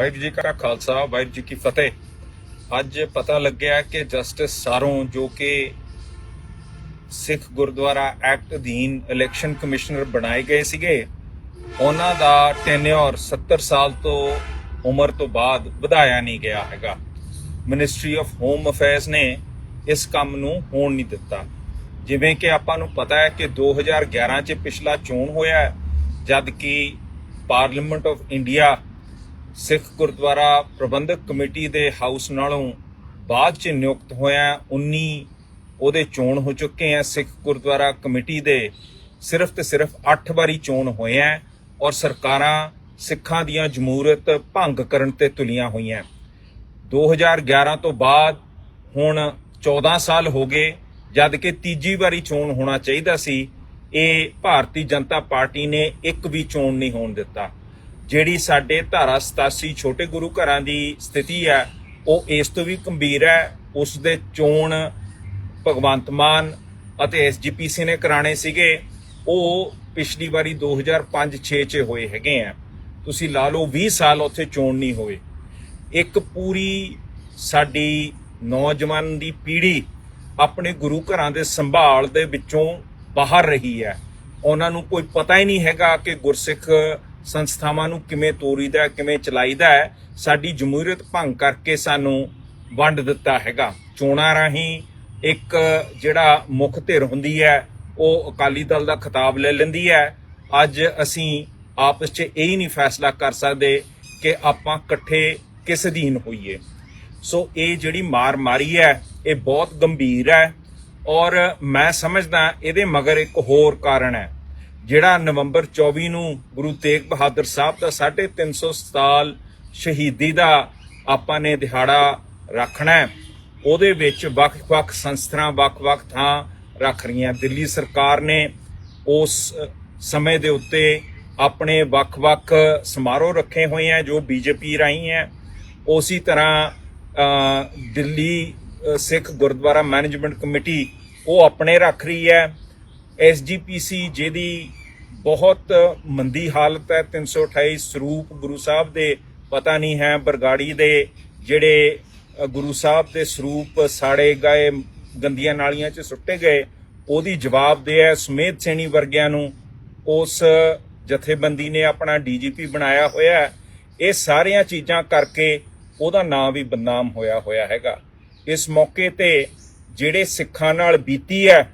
ਵਾਹਿਗੁਰੂ ਜੀ ਕਾ ਖਾਲਸਾ ਵਾਹਿਗੁਰੂ ਜੀ ਕੀ ਫਤਿਹ। ਅੱਜ ਪਤਾ ਲੱਗਿਆ ਕਿ ਜਸਟਿਸ ਸਾਰੋਂ ਜੋ ਕਿ ਸਿੱਖ ਗੁਰਦੁਆਰਾ ਐਕਟ ਅਧੀਨ ਇਲੈਕਸ਼ਨ ਕਮਿਸ਼ਨਰ ਬਣਾਏ ਗਏ ਸੀਗੇ ਉਹਨਾਂ ਦਾ ਟੈਨਿਓਰ 70 ਸਾਲ ਤੋਂ ਉਮਰ ਤੋਂ ਬਾਅਦ ਵਧਾਇਆ ਨਹੀਂ ਗਿਆ ਹੈਗਾ। ਮਿਨਿਸਟਰੀ ਆਫ ਹੋਮ ਅਫੇਅਰਸ ਨੇ ਇਸ ਕੰਮ ਨੂੰ ਹੋਣ ਨਹੀਂ ਦਿੱਤਾ। ਜਿਵੇਂ ਕਿ ਆਪਾਂ ਨੂੰ ਪਤਾ ਹੈ ਕਿ 2011 ਚ ਪਿਛਲਾ ਚੋਣ ਹੋਇਆ ਹੈ, ਜਦ ਕਿ parliament of India Sikh Gurdwara Parbandhak committee ਦੇ ਹਾਊਸ ਨਾਲੋਂ ਬਾਅਦ ਚ ਨਿਯੁਕਤ ਹੋਇਆ ਹੈ। 19 ਉਹਦੇ ਚੋਣ ਹੋ ਚੁੱਕੇ ਆ। ਸਿੱਖ ਗੁਰਦੁਆਰਾ ਕਮੇਟੀ ਦੇ ਸਿਰਫ ਤੇ ਸਿਰਫ 8 ਵਾਰੀ ਚੋਣ ਹੋਏ ਆ ਔਰ ਸਰਕਾਰਾਂ ਸਿੱਖਾਂ ਦੀਆਂ ਜਮਹੂਰਤ ਭੰਗ ਕਰਨ ਤੇ ਤੁਲੀਆਂ ਹੋਈਆਂ। 2011 ਤੋਂ ਬਾਅਦ ਹੁਣ 14 ਸਾਲ ਹੋ ਗਏ, ਜਦ ਕਿ ਤੀਜੀ ਵਾਰੀ ਚੋਣ ਹੋਣਾ ਚਾਹੀਦਾ ਸੀ। ਇਹ ਭਾਰਤੀ ਜਨਤਾ ਪਾਰਟੀ ਨੇ ਇੱਕ ਵੀ ਚੋਣ ਨਹੀਂ ਹੋਣ ਦਿੱਤਾ। ਜਿਹੜੀ ਸਾਡੇ ਧਾਰਾ 87 ਛੋਟੇ ਗੁਰੂ ਘਰਾਂ ਦੀ ਸਥਿਤੀ ਹੈ, ਉਹ ਇਸ ਤੋਂ ਵੀ ਗੰਭੀਰ ਹੈ। ਉਸ ਦੇ ਚੋਣ ਭਗਵੰਤ ਮਾਨ ਅਤੇ ਐਸਜੀਪੀਸੀ ਨੇ ਕਰਾਣੇ ਸੀਗੇ। ਉਹ ਪਿਛਲੀ ਵਾਰੀ 2005-6 ਚ ਹੋਏ ਹੈਗੇ ਆ। ਤੁਸੀਂ ਲਾ ਲਓ 20 ਸਾਲ ਉੱਥੇ ਚੋਣ ਨਹੀਂ ਹੋਏ। ਇੱਕ ਪੂਰੀ ਸਾਡੀ ਨੌਜਵਾਨ ਦੀ ਪੀੜ੍ਹੀ ਆਪਣੇ ਗੁਰੂ ਘਰਾਂ ਦੇ ਸੰਭਾਲ ਦੇ ਵਿੱਚੋਂ ਬਾਹਰ ਰਹੀ ਹੈ। ਉਹਨਾਂ ਨੂੰ ਕੋਈ ਪਤਾ ਹੀ ਨਹੀਂ ਹੈਗਾ ਕਿ ਗੁਰਸਿੱਖ ਸੰਸਥਾਵਾਂ ਨੂੰ ਕਿਵੇਂ ਤੋਰੀਦਾ ਹੈ, ਕਿਵੇਂ ਚਲਾਈਦਾ ਹੈ ਸਾਡੀ ਜਮਹੂਰੀਅਤ ਭੰਗ ਕਰਕੇ ਸਾਨੂੰ ਵੰਡ ਦਿੱਤਾ ਹੈਗਾ। ਚੋਣਾਂ ਰਾਹੀਂ ਇੱਕ ਜਿਹੜਾ ਮੁੱਖ ਧਿਰ ਹੁੰਦੀ ਹੈ ਉਹ ਅਕਾਲੀ ਦਲ ਦਾ ਖਿਤਾਬ ਲੈ ਲੈਂਦੀ ਹੈ। ਅੱਜ ਅਸੀਂ ਆਪਸ 'ਚ ਇਹ ਹੀ ਨਹੀਂ ਫੈਸਲਾ ਕਰ ਸਕਦੇ ਕਿ ਆਪਾਂ ਇਕੱਠੇ ਕਿਸ ਅਧੀਨ ਹੋਈਏ। ਸੋ ਇਹ ਜਿਹੜੀ ਮਾਰ ਮਾਰੀ ਹੈ ਇਹ ਬਹੁਤ ਗੰਭੀਰ ਹੈ ਔਰ ਮੈਂ ਸਮਝਦਾ ਇਹਦੇ ਮਗਰ ਇੱਕ ਹੋਰ ਕਾਰਨ ਹੈ। ਜਿਹੜਾ ਨਵੰਬਰ 24 ਨੂੰ ਗੁਰੂ ਤੇਗ ਬਹਾਦਰ ਸਾਹਿਬ ਦਾ 350 ਸਾਲ ਸ਼ਹੀਦੀ ਦਾ ਆਪਾਂ ਨੇ ਦਿਹਾੜਾ ਰੱਖਣਾ ਹੈ, ਉਹਦੇ ਵਿੱਚ ਵੱਖ-ਵੱਖ ਸੰਸਥਾਵਾਂ ਵੱਖ-ਵੱਖ ਥਾਂ ਰੱਖ ਰਹੀਆਂ। ਦਿੱਲੀ ਸਰਕਾਰ ਨੇ ਉਸ ਸਮੇਂ ਦੇ ਉੱਤੇ ਆਪਣੇ ਵੱਖ-ਵੱਖ ਸਮਾਰੋਹ ਰੱਖੇ ਹੋਏ ਆ ਜੋ ਬੀਜੇਪੀ ਰਾਹੀਂ ਹੈ। ਉਸੇ ਤਰ੍ਹਾਂ ਦਿੱਲੀ ਸਿੱਖ ਗੁਰਦੁਆਰਾ ਮੈਨੇਜਮੈਂਟ ਕਮੇਟੀ ਉਹ ਆਪਣੇ ਰੱਖ ਰਹੀ ਹੈ। ਐਸਜੀਪੀਸੀ, ਜਿਹਦੀ ਬਹੁਤ ਮੰਦੀ ਹਾਲਤ ਹੈ 328 ਸਰੂਪ ਗੁਰੂ ਸਾਹਿਬ ਦੇ, ਪਤਾ ਨਹੀਂ ਹੈ, ਬਰਗਾੜੀ ਦੇ ਜਿਹੜੇ ਗੁਰੂ ਸਾਹਿਬ ਦੇ ਸਰੂਪ ਸਾੜੇ ਗਏ, ਗੰਦੀਆਂ ਨਾਲੀਆਂ 'ਚ ਸੁੱਟੇ ਗਏ, ਉਹਦੀ ਜਵਾਬਦੇਹ ਹੈ ਸੁਮੇਧ ਸੈਣੀ ਵਰਗਿਆਂ ਨੂੰ। ਉਸ ਜਥੇਬੰਦੀ ਨੇ ਆਪਣਾ ਡੀਜੀਪੀ ਬਣਾਇਆ ਹੋਇਆ ਹੈ। ਇਹ ਸਾਰੀਆਂ ਚੀਜ਼ਾਂ ਕਰਕੇ ਉਹਦਾ ਨਾਂ ਵੀ ਬਦਨਾਮ ਹੋਇਆ ਹੋਇਆ ਹੈਗਾ। ਇਸ ਮੌਕੇ ਤੇ ਜਿਹੜੇ ਸਿੱਖਾਂ ਨਾਲ ਬੀਤੀ ਹੈ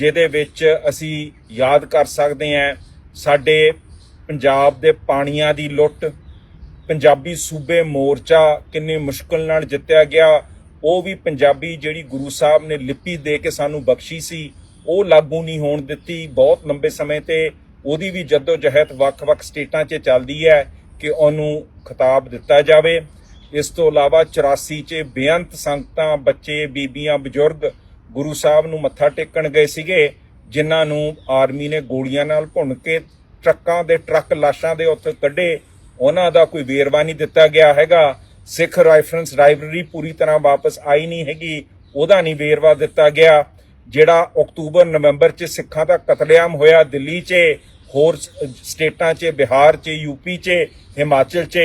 ਜਿਹਦੇ ਵਿੱਚ ਅਸੀਂ ਯਾਦ ਕਰ ਸਕਦੇ ਹਾਂ ਸਾਡੇ ਪੰਜਾਬ ਦੇ ਪਾਣੀਆਂ ਦੀ ਲੁੱਟ, ਪੰਜਾਬੀ ਸੂਬੇ ਮੋਰਚਾ ਕਿੰਨੀ ਮੁਸ਼ਕਲ ਨਾਲ ਜਿੱਤਿਆ ਗਿਆ, ਉਹ ਵੀ ਪੰਜਾਬੀ ਜਿਹੜੀ ਗੁਰੂ ਸਾਹਿਬ ਨੇ ਲਿਪੀ ਦੇ ਕੇ ਸਾਨੂੰ ਬਖਸ਼ੀ ਸੀ, ਉਹ ਲਾਗੂ ਨਹੀਂ ਹੋਣ ਦਿੱਤੀ। ਬਹੁਤ ਲੰਬੇ ਸਮੇਂ ਤੇ ਉਹਦੀ ਵੀ ਜਦੋਜਹਿਦ ਵੱਖ-ਵੱਖ ਸਟੇਟਾਂ 'ਚ ਚੱਲਦੀ ਹੈ ਕਿ ਉਹਨੂੰ ਖਿਤਾਬ ਦਿੱਤਾ ਜਾਵੇ। ਇਸ ਤੋਂ ਇਲਾਵਾ 84 'ਚ ਬੇਅੰਤ ਸੰਗਤਾਂ, ਬੱਚੇ, ਬੀਬੀਆਂ, ਬਜ਼ੁਰਗ ਗੁਰੂ ਸਾਹਿਬ ਨੂੰ ਮੱਥਾ ਟੇਕਣ ਗਏ ਸੀਗੇ, ਜਿਨ੍ਹਾਂ ਨੂੰ ਆਰਮੀ ਨੇ ਗੋਲੀਆਂ ਨਾਲ ਭੁੰਨ ਕੇ ਟਰੱਕਾਂ ਦੇ, ਟਰੱਕ ਲਾਸ਼ਾਂ ਦੇ ਉੱਤੇ ਕੱਢੇ। ਉਹਨਾਂ ਦਾ ਕੋਈ ਵੇਰਵਾ ਨਹੀਂ ਦਿੱਤਾ ਗਿਆ ਹੈਗਾ। ਸਿੱਖ ਰਾਈਫਰੈਂਸ ਲਾਇਬ੍ਰੇਰੀ ਪੂਰੀ ਤਰ੍ਹਾਂ ਵਾਪਸ ਆਈ ਨਹੀਂ ਹੈਗੀ। ਉਹਦਾ ਨਹੀਂ ਵੇਰਵਾ ਦਿੱਤਾ ਗਿਆ। ਜਿਹੜਾ ਅਕਤੂਬਰ, ਨਵੰਬਰ 'ਚ ਸਿੱਖਾਂ ਦਾ ਕਤਲੇਆਮ ਹੋਇਆ ਦਿੱਲੀ 'ਚ, ਹੋਰ ਸਟੇਟਾਂ 'ਚ, ਬਿਹਾਰ 'ਚ ਯੂਪੀ 'ਚ, ਹਿਮਾਚਲ 'ਚ,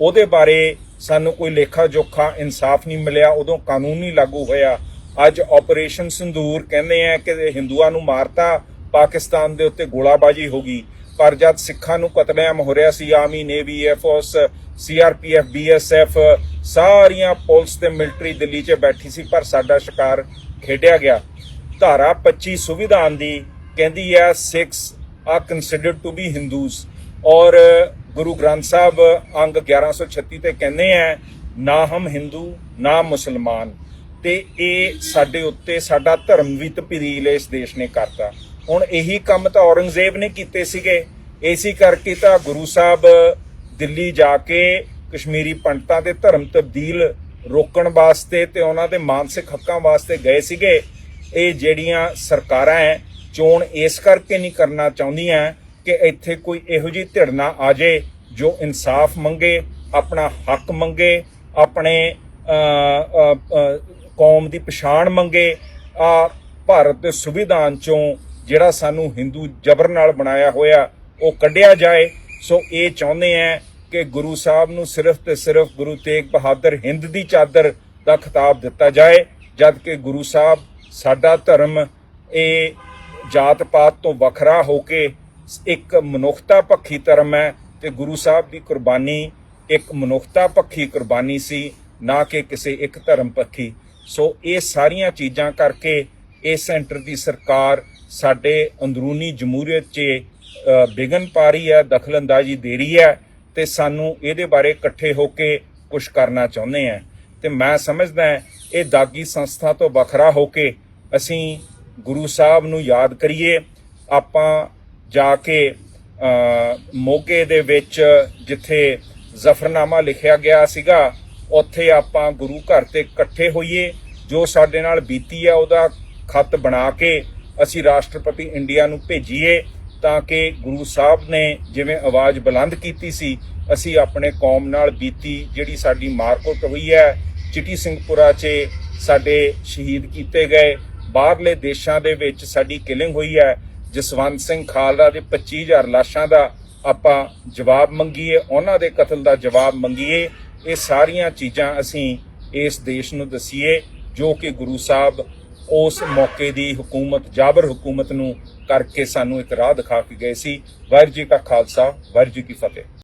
ਉਹਦੇ ਬਾਰੇ ਸਾਨੂੰ ਕੋਈ ਲੇਖਾ ਜੋਖਾ ਇਨਸਾਫ ਨਹੀਂ ਮਿਲਿਆ। ਉਦੋਂ ਕਾਨੂੰਨ ਨਹੀਂ ਲਾਗੂ ਹੋਇਆ। ਅੱਜ ਆਪਰੇਸ਼ਨ ਸਿੰਦੂਰ ਕਹਿੰਦੇ ਆ ਕਿ ਹਿੰਦੂਆਂ ਨੂੰ ਮਾਰਤਾ, ਪਾਕਿਸਤਾਨ ਦੇ ਉੱਤੇ ਗੋਲਾਬਾਜ਼ੀ ਹੋ ਗਈ। ਪਰ ਜਦ ਸਿੱਖਾਂ ਨੂੰ ਕਤਲੇਆਮ ਹੋ ਰਿਹਾ ਸੀ, army, navy air force CRPF BSF ਸਾਰੀਆਂ ਪੁਲਿਸ ਤੇ ਮਿਲਟਰੀ ਦਿੱਲੀ 'ਚ ਬੈਠੀ ਸੀ, ਪਰ ਸਾਡਾ ਸ਼ਿਕਾਰ ਖੇਡਿਆ ਗਿਆ। ਧਾਰਾ 25 ਸੰਵਿਧਾਨ ਦੀ ਕਹਿੰਦੀ ਹੈ ਸਿੱਖਸ ਆ ਕੰਸੀਡਰਡ ਟੂ ਬੀ ਹਿੰਦੂਸ ਔਰ ਗੁਰੂ ਗ੍ਰੰਥ ਸਾਹਿਬ ਅੰਗ 1136 ਤੇ ਕਹਿੰਦੇ ਆ, ਨਾ ਹਮ ਹਿੰਦੂ ਨਾ ਮੁਸਲਮਾਨ। ਤੇ ਇਹ ਸਾਡੇ ਉੱਤੇ, ਸਾਡਾ ਧਰਮ ਵੀ ਤਪਰੀਲ ਇਸ ਦੇਸ਼ ਨੇ ਕਰਤਾ। ਹੁਣ ਇਹੀ ਕੰਮ ਤਾਂ ਔਰੰਗਜ਼ੇਬ ਨੇ ਕੀਤੇ ਸੀਗੇ। ਇਸੇ ਕਰਕੇ ਤਾਂ ਗੁਰੂ ਸਾਹਿਬ ਦਿੱਲੀ ਜਾ ਕੇ ਕਸ਼ਮੀਰੀ ਪੰਡਤਾਂ ਦੇ ਧਰਮ ਤਬਦੀਲ ਰੋਕਣ ਵਾਸਤੇ ਤੇ ਉਹਨਾਂ ਦੇ ਮਾਨਸਿਕ ਹੱਕਾਂ ਵਾਸਤੇ ਗਏ ਸੀਗੇ। ਇਹ ਜਿਹੜੀਆਂ ਸਰਕਾਰਾਂ ਹੈ ਚੋਣ ਇਸ ਕਰਕੇ ਨਹੀਂ ਕਰਨਾ ਚਾਹੁੰਦੀਆਂ ਕਿ ਇੱਥੇ ਕੋਈ ਇਹੋ ਜਿਹੀ ਧਿਰ ਨਾ ਆ ਜੇ ਜੋ ਇਨਸਾਫ ਮੰਗੇ, ਆਪਣਾ ਹੱਕ ਮੰਗੇ, ਆਪਣੇ ਕੌਮ ਦੀ ਪਛਾਣ ਮੰਗੇ, ਆ ਭਾਰਤ ਦੇ ਸੰਵਿਧਾਨ ਚੋਂ ਜਿਹੜਾ ਸਾਨੂੰ ਹਿੰਦੂ ਜਬਰ ਨਾਲ ਬਣਾਇਆ ਹੋਇਆ, ਉਹ ਕੱਢਿਆ ਜਾਏ। ਸੋ ਇਹ ਚਾਹੁੰਦੇ ਆ ਕਿ ਗੁਰੂ ਸਾਹਿਬ ਨੂੰ ਸਿਰਫ ਤੇ ਸਿਰਫ ਗੁਰੂ ਤੇਗ ਬਹਾਦਰ ਹਿੰਦ ਦੀ ਚਾਦਰ ਦਾ ਖਿਤਾਬ ਦਿੱਤਾ ਜਾਏ, ਜਦ ਕਿ ਗੁਰੂ ਸਾਹਿਬ ਸਾਡਾ ਧਰਮ ਇਹ ਜਾਤ ਪਾਤ ਤੋਂ ਵੱਖਰਾ ਹੋ ਕੇ ਇੱਕ ਮਨੁੱਖਤਾ ਪੱਖੀ ਧਰਮ ਹੈ ਤੇ ਗੁਰੂ ਸਾਹਿਬ ਦੀ ਕੁਰਬਾਨੀ ਇੱਕ ਮਨੁੱਖਤਾ ਪੱਖੀ ਕੁਰਬਾਨੀ ਸੀ, ਨਾ ਕਿ ਕਿਸੇ ਇੱਕ ਧਰਮ ਪੱਖੀ ਸੋ ਇਹ ਸਾਰੀਆਂ ਚੀਜ਼ਾਂ ਕਰਕੇ ਇਹ ਸੈਂਟਰ ਦੀ ਸਰਕਾਰ ਸਾਡੇ ਅੰਦਰੂਨੀ ਜਮਹੂਰੀਅਤ 'ਚ ਅ, ਵਿਘਨ ਪਾ ਰਹੀ ਹੈ ਦਖਲਅੰਦਾਜ਼ੀ ਦੇ ਰਹੀ ਹੈ ਤੇ ਸਾਨੂੰ ਇਹਦੇ ਬਾਰੇ ਇਕੱਠੇ ਹੋ ਕੇ ਕੁਝ ਕਰਨਾ ਚਾਹੁੰਦੇ ਆ ਤੇ ਮੈਂ ਸਮਝਦਾ ਇਹ ਦਾਗੀ ਸੰਸਥਾ ਤੋਂ ਵੱਖਰਾ ਹੋ ਕੇ ਅਸੀਂ ਗੁਰੂ ਸਾਹਿਬ ਨੂੰ ਯਾਦ ਕਰੀਏ। ਆਪਾਂ ਜਾ ਕੇ ਮੋਗੇ ਦੇ ਵਿੱਚ ਜਿੱਥੇ ਜ਼ਫਰਨਾਮਾ ਲਿਖਿਆ ਗਿਆ ਸੀਗਾ ਉੱਥੇ ਆਪਾਂ ਗੁਰੂ ਘਰ ਤੇ ਇਕੱਠੇ ਹੋਈਏ, ਜੋ ਸਾਡੇ ਨਾਲ ਬੀਤੀ ਹੈ ਉਹਦਾ ਖੱਤ ਬਣਾ ਕੇ ਅਸੀਂ ਰਾਸ਼ਟਰਪਤੀ ਇੰਡੀਆ ਨੂੰ ਭੇਜੀਏ, ਤਾਂ ਕਿ ਗੁਰੂ ਸਾਹਿਬ ਨੇ ਜਿਵੇਂ ਆਵਾਜ਼ ਬੁਲੰਦ ਕੀਤੀ ਸੀ, ਅਸੀਂ ਆਪਣੇ ਕੌਮ ਨਾਲ ਬੀਤੀ, ਜਿਹੜੀ ਸਾਡੀ ਮਾਰਕੁੱਟ ਹੋਈ ਹੈ, ਚਿੱਟੀ ਸਿੰਘਪੁਰਾ 'ਚ ਸਾਡੇ ਸ਼ਹੀਦ ਕੀਤੇ ਗਏ, ਬਾਹਰਲੇ ਦੇਸ਼ਾਂ ਦੇ ਵਿੱਚ ਸਾਡੀ ਕਿਲਿੰਗ ਹੋਈ ਹੈ, ਜਸਵੰਤ ਸਿੰਘ ਖਾਲੜਾ ਦੇ 25000 ਲਾਸ਼ਾਂ ਦਾ ਆਪਾਂ ਜਵਾਬ ਮੰਗੀਏ, ਉਹਨਾਂ ਦੇ ਕਤਲ ਦਾ ਜਵਾਬ ਮੰਗੀਏ ਇਹ ਸਾਰੀਆਂ ਚੀਜ਼ਾਂ ਅਸੀਂ ਇਸ ਦੇਸ਼ ਨੂੰ ਦਸੀਏ, ਜੋ ਕਿ ਗੁਰੂ ਸਾਹਿਬ ਉਸ ਮੌਕੇ ਦੀ ਹਕੂਮਤ, ਜਾਬਰ ਹਕੂਮਤ ਨੂੰ ਕਰਕੇ ਸਾਨੂੰ ਇੱਕ ਰਾਹ ਦਿਖਾ ਕੇ ਗਏ ਸੀ। ਵਾਹਿਗੁਰੂ ਜੀ ਕਾ ਖਾਲਸਾ, ਵਾਹਿਗੁਰੂ ਜੀ ਕੀ ਫਤਿਹ।